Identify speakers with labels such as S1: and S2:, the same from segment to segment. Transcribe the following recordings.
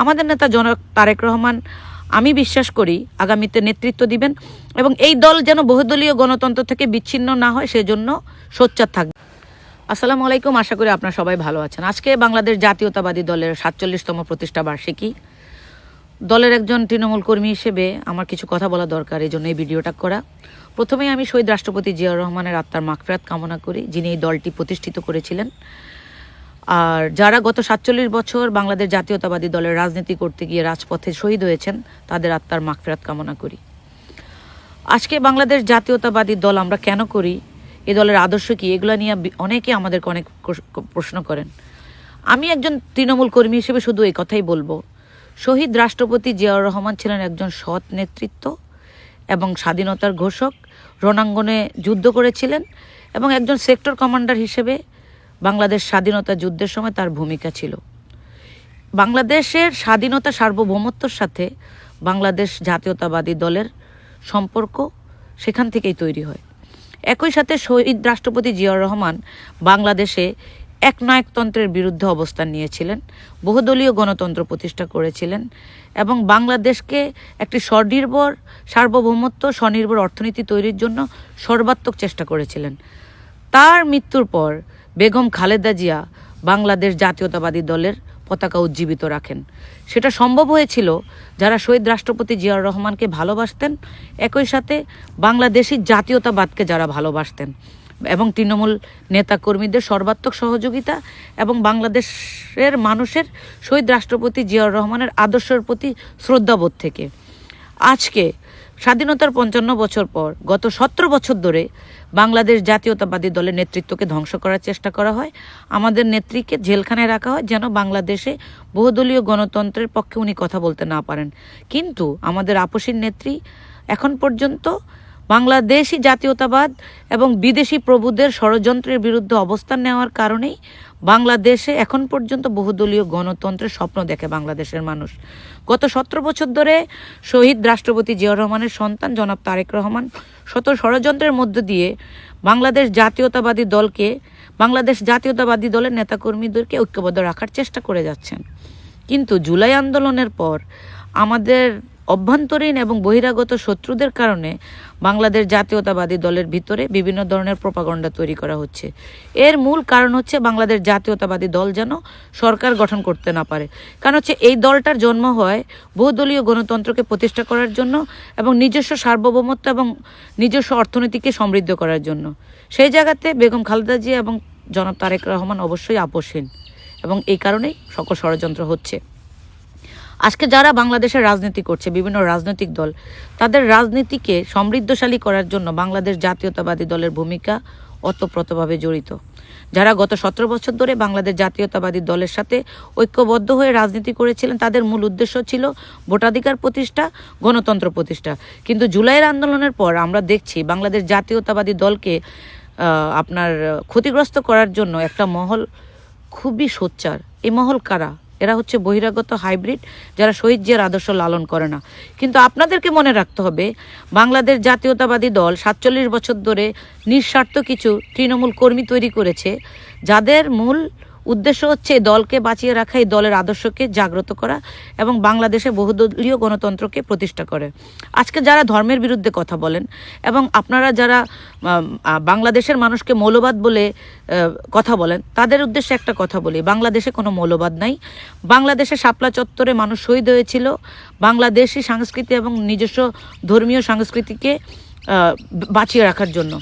S1: আমাদের নেতা জনক তারেক রহমান, আমি বিশ্বাস করি আগামীতে নেতৃত্ব দিবেন এবং এই দল যেন বহুদলীয় গণতন্ত্র থেকে বিচ্ছিন্ন না হয়, সেজন্য সোচ্চার থাকবে। আসসালামু আলাইকুম, আশা করি আপনারা সবাই ভালো আছেন। আজকে বাংলাদেশ জাতীয়তাবাদী দলের সাতচল্লিশতম প্রতিষ্ঠা বার্ষিকী। দলের একজন তৃণমূল কর্মী হিসেবে আমার কিছু কথা বলা দরকার, এই জন্য এই ভিডিওটা করা। প্রথমেই আমি শহীদ রাষ্ট্রপতি জিয়াউর রহমানের আত্মার মাগফিরাত কামনা করি, যিনি এই দলটি প্রতিষ্ঠিত করেছিলেন। আর যারা গত সাতচল্লিশ বছর বাংলাদেশ জাতীয়তাবাদী দলের রাজনীতি করতে গিয়ে রাজপথে শহীদ হয়েছেন, তাদের আত্মার মাগফিরাত কামনা করি। আজকে বাংলাদেশ জাতীয়তাবাদী দল আমরা কেন করি, এ দলের আদর্শ কি, এগুলো নিয়ে অনেকে আমাদেরকে অনেক প্রশ্ন করেন। আমি একজন তৃণমূল কর্মী হিসেবে শুধু এই কথাই বলব শহীদ রাষ্ট্রপতি জিয়াউর রহমান ছিলেন একজন সৎ নেতৃত্ব এবং স্বাধীনতার ঘোষক। রণাঙ্গনে যুদ্ধ করেছিলেন এবং একজন সেক্টর কমান্ডার হিসেবে বাংলাদেশ স্বাধীনতা যুদ্ধের সময় তার ভূমিকা ছিল। বাংলাদেশের স্বাধীনতা সার্বভৌমত্বর সাথে বাংলাদেশ জাতীয়তাবাদী দলের সম্পর্ক সেখান থেকেই তৈরি হয়। একই সাথে শহীদ রাষ্ট্রপতি জিয়াউর রহমান বাংলাদেশে একনায়কতন্ত্রের বিরুদ্ধে অবস্থান নিয়েছিলেন, বহুদলীয় গণতন্ত্র প্রতিষ্ঠা করেছিলেন, এবং বাংলাদেশকে একটি স্বনির্ভর, সার্বভৌমত্ব, স্বনির্ভর অর্থনীতি তৈরির জন্য সর্বাত্মক চেষ্টা করেছিলেন। তার মৃত্যুর পর বেগম খালেদা জিয়া বাংলাদেশ জাতীয়তাবাদী দলের পতাকা উজ্জীবিত রাখেন। সেটা সম্ভব হয়েছিল যারা শহীদ রাষ্ট্রপতি জিয়াউর রহমানকে ভালোবাসতেন, একই সাথে বাংলাদেশি জাতীয়তাবাদকে যারা ভালোবাসতেন। এবং তৃণমূল নেতাকর্মীদের সর্বাত্মক সহযোগিতা এবং বাংলাদেশের মানুষের শহীদ রাষ্ট্রপতি জিয়াউর রহমানের আদর্শের প্রতি শ্রদ্ধাবোধ থেকে। আজকে স্বাধীনতার পঞ্চান্ন বছর পর গত সতেরো বছর ধরে বাংলাদেশ জাতীয়তাবাদী দলের নেতৃত্বকে ধ্বংস করার চেষ্টা করা হয়। আমাদের নেত্রীকে জেলখানায় রাখা হয় যেন বাংলাদেশে বহুদলীয় গণতন্ত্রের পক্ষে উনি কথা বলতে না পারেন। কিন্তু আমাদের আপসীর নেত্রী এখন পর্যন্ত বাংলাদেশি জাতীয়তাবাদ এবং বিদেশি প্রভুদের ষড়যন্ত্রের বিরুদ্ধে অবস্থান নেওয়ার কারণেই বাংলাদেশে এখন পর্যন্ত বহুদলীয় গণতন্ত্রের স্বপ্ন দেখে বাংলাদেশের মানুষ। গত সতেরো বছর ধরে শহীদ রাষ্ট্রপতি জিয়াউর রহমানের সন্তান জনাব তারেক রহমান শত ষড়যন্ত্রের মধ্য দিয়ে বাংলাদেশ জাতীয়তাবাদী দলকে, বাংলাদেশ জাতীয়তাবাদী দলের নেতাকর্মীদেরকে ঐক্যবদ্ধ রাখার চেষ্টা করে যাচ্ছেন। কিন্তু জুলাই আন্দোলনের পর আমাদের অভ্যন্তরীণ এবং বহিরাগত শত্রুদের কারণে বাংলাদেশ জাতীয়তাবাদী দলের ভিতরে বিভিন্ন ধরনের প্রপাগণ্ডা তৈরি করা হচ্ছে। এর মূল কারণ হচ্ছে বাংলাদেশ জাতীয়তাবাদী দল যেন সরকার গঠন করতে না পারে। কারণ হচ্ছে এই দলটার জন্ম হয় বহুদলীয় গণতন্ত্রকে প্রতিষ্ঠা করার জন্য এবং নিজস্ব সার্বভৌমত্ব এবং নিজস্ব অর্থনীতিকে সমৃদ্ধ করার জন্য। সেই জায়গাতে বেগম খালেদা জিয়া এবং জনাব তারেক রহমান অবশ্যই আপোষহীন এবং এই কারণেই সকল ষড়যন্ত্র হচ্ছে। আজকে যারা বাংলাদেশের রাজনীতি করছে, বিভিন্ন রাজনৈতিক দল, তাদের রাজনীতিকে সমৃদ্ধশালী করার জন্য বাংলাদেশ জাতীয়তাবাদী দলের ভূমিকা অতপ্রতভাবে জড়িত। যারা গত সতেরো বছর ধরে বাংলাদেশ জাতীয়তাবাদী দলের সাথে ঐক্যবদ্ধ হয়ে রাজনীতি করেছিলেন, তাদের মূল উদ্দেশ্য ছিল ভোটাধিকার প্রতিষ্ঠা, গণতন্ত্র প্রতিষ্ঠা। কিন্তু জুলাইয়ের আন্দোলনের পর আমরা দেখছি বাংলাদেশ জাতীয়তাবাদী দলকে আপনার ক্ষতিগ্রস্ত করার জন্য একটা মহল খুবই সোচ্চার। এই মহল কারা? এরা হচ্ছে বহিরাগত হাইব্রিড যারা শহীদ জিয়ার আদর্শ লালন করে না। কিন্তু আপনাদেরকে মনে রাখতে হবে, বাংলাদেশ জাতীয়তাবাদী দল সাতচল্লিশ বছর ধরে নিঃস্বার্থ কিছু তৃণমূল কর্মী তৈরি করেছে, যাদের মূল উদ্দেশ্য হচ্ছে দলকে বাঁচিয়ে রাখা, এই দলের আদর্শকে জাগ্রত করা এবং বাংলাদেশে বহুদলীয় গণতন্ত্রকে প্রতিষ্ঠা করে। আজকে যারা ধর্মের বিরুদ্ধে কথা বলেন এবং আপনারা যারা বাংলাদেশের মানুষকে মৌলবাদ বলে কথা বলেন, তাদের উদ্দেশ্যে একটা কথা বলি। বাংলাদেশে কোনো মৌলবাদ নাই। বাংলাদেশে শাপলা চত্বরে মানুষ শহীদ হয়েছিল। বাংলাদেশি সংস্কৃতি এবং নিজস্ব ধর্মীয় সংস্কৃতিকে বাঁচিয়ে রাখার জন্য।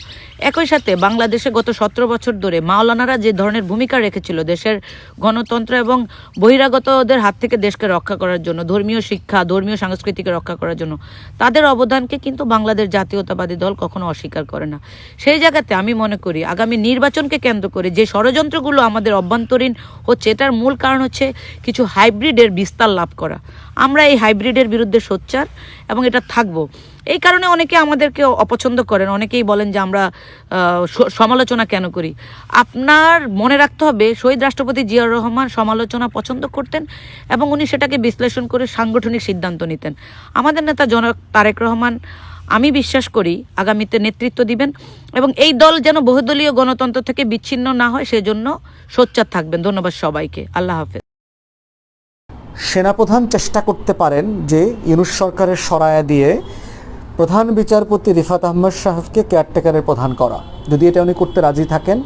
S1: একই সাথে বাংলাদেশে গত সতেরো বছর ধরে মাওলানারা যে ধরনের ভূমিকা রেখেছিল দেশের গণতন্ত্র এবং বহিরাগতদের হাত থেকে দেশকে রক্ষা করার জন্য, ধর্মীয় শিক্ষা, ধর্মীয় সংস্কৃতিকে রক্ষা করার জন্য, তাদের অবদানকে কিন্তু বাংলাদেশ জাতীয়তাবাদী দল কখনো অস্বীকার করে না। সেই জায়গাতে আমি মনে করি, আগামী নির্বাচনকে কেন্দ্র করে যে ষড়যন্ত্রগুলো আমাদের অভ্যন্তরীণ হচ্ছে, এটার মূল কারণ হচ্ছে কিছু হাইব্রিডের বিস্তার লাভ করা। আমরা এই হাইব্রিডের বিরুদ্ধে সোচ্চার এবং এটা থাকব। এই কারণে অনেকে আমাদেরকে অপছন্দ করেন। অনেকেই বলেন যে আমরা সমালোচনা কেন করি? আপনার মনে রাখতে হবে, শহীদ রাষ্ট্রপতি জিয়াউর রহমান সমালোচনা পছন্দ করতেন এবং উনি সেটাকে বিশ্লেষণ করে সাংগঠনিক সিদ্ধান্ত নিতেন। আমাদের নেতা জনক তারেক রহমান, আমি বিশ্বাস করি, আগামীতে নেতৃত্ব দিবেন এবং এই দল যেন বহুদলীয় গণতন্ত্র থেকে বিচ্ছিন্ন না হয়, সেজন্য সোচ্চার থাকবেন। ধন্যবাদ সবাইকে। আল্লাহ হাফেজ।
S2: সেনাপ্রধান চেষ্টা করতে পারেন যে ইউনুস সরকারের সরায়া দিয়ে প্রধান বিচারপতি রিফাত আহমদ সাহেবকে কেয়ারটেকারের প্রধান করা। যদি এটা উনি করতে রাজি থাকেন,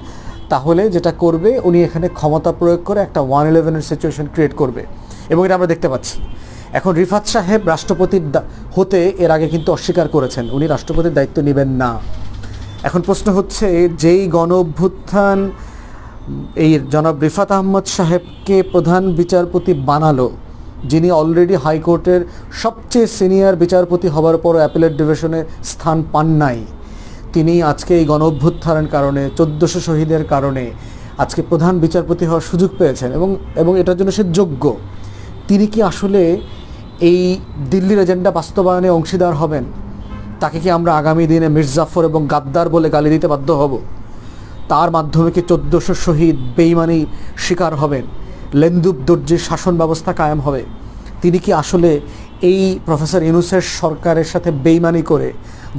S2: তাহলে যেটা করবে, উনি এখানে ক্ষমতা প্রয়োগ করে একটা ওয়ান ইলেভেনের সিচুয়েশন ক্রিয়েট করবে। এবং এটা আমরা দেখতে পাচ্ছি। এখন রিফাত সাহেব রাষ্ট্রপতির হতে এর আগে কিন্তু অস্বীকার করেছেন। উনি রাষ্ট্রপতির দায়িত্ব নেবেন না। এখন প্রশ্ন হচ্ছে, যেই গণ অভ্যুত্থান এই জনাব রিফাত আহমদ সাহেবকে প্রধান বিচারপতি বানালো যিনি অলরেডি হাইকোর্টের সবচেয়ে সিনিয়র বিচারপতি হবার পর অ্যাপেলেট ডিভিশনে স্থান পান নাই। তিনি আজকে এই গণ অভ্যুত্থানের কারণে, চোদ্দোশো শহীদের কারণে আজকে প্রধান বিচারপতি হওয়ার সুযোগ পেয়েছেন এবং এবং এটার জন্য সে যোগ্য। তিনি কি আসলে এই দিল্লির এজেন্ডা বাস্তবায়নে অংশীদার হবেন? তাকে কি আমরা আগামী দিনে মির্জাফর এবং গাদ্দার বলে গালি দিতে বাধ্য হব? তার মাধ্যমে কি চোদ্দোশো শহীদ বেইমানি শিকার হবেন? লেন্দুব দর্জির শাসন ব্যবস্থা কায়েম হবে। তিনি কি আসলে এই প্রফেসর ইউনুসের সরকারের সাথে বেইমানি করে,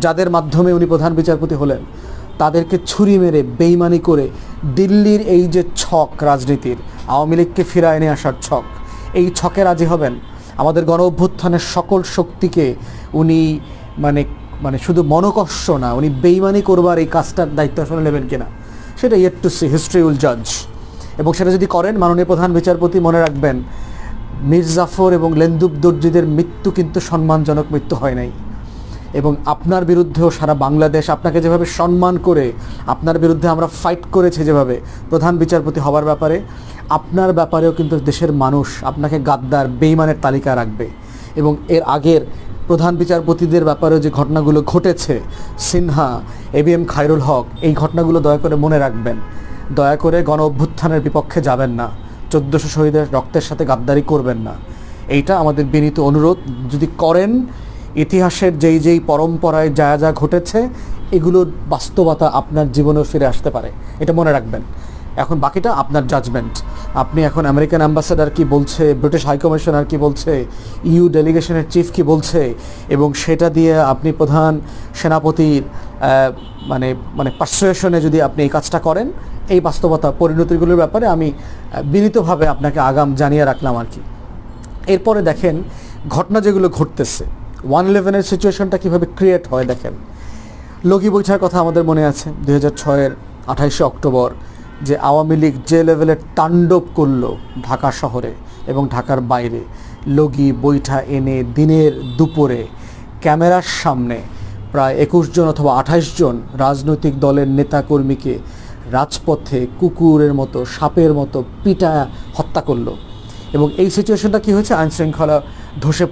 S2: যাদের মাধ্যমে উনি প্রধান বিচারপতি হলেন, তাদেরকে ছুরি মেরে বেইমানি করে দিল্লির এই যে ছক রাজনীতির, আওয়ামী লীগকে ফিরায় নিয়ে আসার ছক, এই ছকে রাজি হবেন? আমাদের গণ অভ্যুত্থানের সকল শক্তিকে উনি মানে মানে শুধু মনকষ্ট না, উনি বেইমানি করবার এই কাজটার দায়িত্ব আসলে নেবেন কিনা? সেটা yet to see history will জাজ এবং সেটা যদি করেন, মাননীয় প্রধান বিচারপতি মনে রাখবেন, মীর জাফর এবং লেন্দুব দর্জিদের মৃত্যু কিন্তু সম্মানজনক মৃত্যু হয় নাই। এবং আপনার বিরুদ্ধেও সারা বাংলাদেশ আপনাকে যেভাবে সম্মান করে, আপনার বিরুদ্ধে আমরা ফাইট করেছি যেভাবে, প্রধান বিচারপতি হবার ব্যাপারে, আপনার ব্যাপারেও কিন্তু দেশের মানুষ আপনাকে গাদ্দার, বেইমানের তালিকা রাখবে। এবং এর আগের প্রধান বিচারপতিদের ব্যাপারেও যে ঘটনাগুলো ঘটেছে, সিনহা এবিএম খায়রুল হক, এই ঘটনাগুলো দয়া করে মনে রাখবেন। দয়া করে গণ অভ্যুত্থানের বিপক্ষে যাবেন না। চোদ্দোশো শহীদের রক্তের সাথে গাদ্দারি করবেন না। এইটা আমাদের বিনীত অনুরোধ। যদি করেন, ইতিহাসের যেই যেই পরম্পরায় যা যা ঘটেছে, এগুলোর বাস্তবতা আপনার জীবনেও ফিরে আসতে পারে। এটা মনে রাখবেন। এখন বাকিটা আপনার জাজমেন্ট আপনি এখন আমেরিকান অ্যাম্বাসেডার কি বলছে ব্রিটিশ হাইকমিশনার কি বলছে ইউ ডেলিগেশনের চিফ কি বলছে, এবং সেটা দিয়ে আপনি প্রধান সেনাপতির মানে মানে পার্সুয়েশনে যদি আপনি এই কাজটা করেন এই বাস্তবতা পরিণতিগুলোর ব্যাপারে আমি বিনীতভাবে আপনাকে আগাম জানিয়ে রাখলাম আর কি। এরপরে দেখেন ঘটনা যেগুলো ঘটতেছে। ওয়ান ইলেভেনের সিচুয়েশনটা কীভাবে ক্রিয়েট হয় দেখেন। লগি বৈঠার কথা আমাদের মনে আছে, দুই হাজার ছয়ের আঠাইশে অক্টোবর, যে আওয়ামী লীগ যে লেভেলের তাণ্ডব করল ঢাকা শহরে এবং ঢাকার বাইরে। লগি বৈঠা এনে দিনের দুপুরে ক্যামেরার সামনে প্রায় একুশ জন অথবা আঠাইশ জন রাজনৈতিক দলের নেতাকর্মীকে রাজপথে কুকুরের মতো, সাপের মতো পিটা হত্যা করল। এবং এই সিচুয়েশনটা কি হয়েছে? আইনশৃঙ্খলা ধসে